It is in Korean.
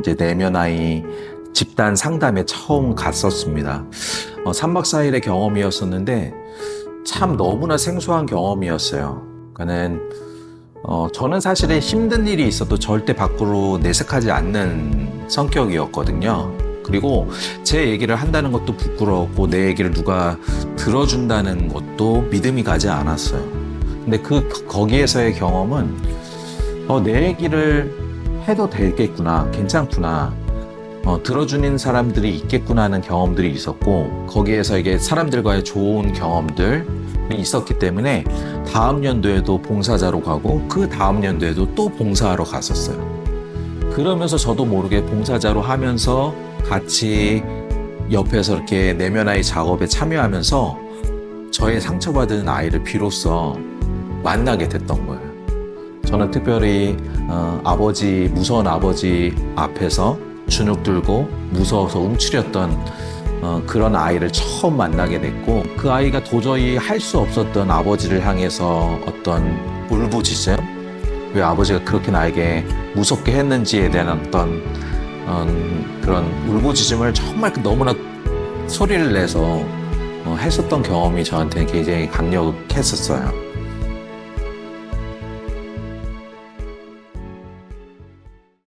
이제 내면 아이 집단 상담에 처음 갔었습니다. 어, 3박 4일의 경험이었었는데 참 너무나 생소한 경험이었어요. 그러니까는 어, 저는 사실은 힘든 일이 있어도 절대 밖으로 내색하지 않는 성격이었거든요. 그리고 제 얘기를 한다는 것도 부끄러웠고 내 얘기를 누가 들어준다는 것도 믿음이 가지 않았어요. 근데 그 거기에서의 경험은 어, 내 얘기를 해도 되겠구나, 괜찮구나, 어, 들어주는 사람들이 있겠구나 하는 경험들이 있었고 거기에서 이게 사람들과의 좋은 경험들이 있었기 때문에 다음 연도에도 봉사자로 가고 그 다음 연도에도 또 봉사하러 갔었어요. 그러면서 저도 모르게 봉사자로 하면서 같이 옆에서 이렇게 내면 아이 작업에 참여하면서 저의 상처받은 아이를 비로소 만나게 됐던 거예요. 저는 특별히 어, 아버지 무서운 아버지 앞에서 주눅 들고 무서워서 움츠렸던 어, 그런 아이를 처음 만나게 됐고 그 아이가 도저히 할 수 없었던 아버지를 향해서 어떤 울부짖음 왜 아버지가 그렇게 나에게 무섭게 했는지에 대한 어떤 어, 그런 울부짖음을 정말 너무나 소리를 내서 어, 했었던 경험이 저한테는 굉장히 강력했었어요.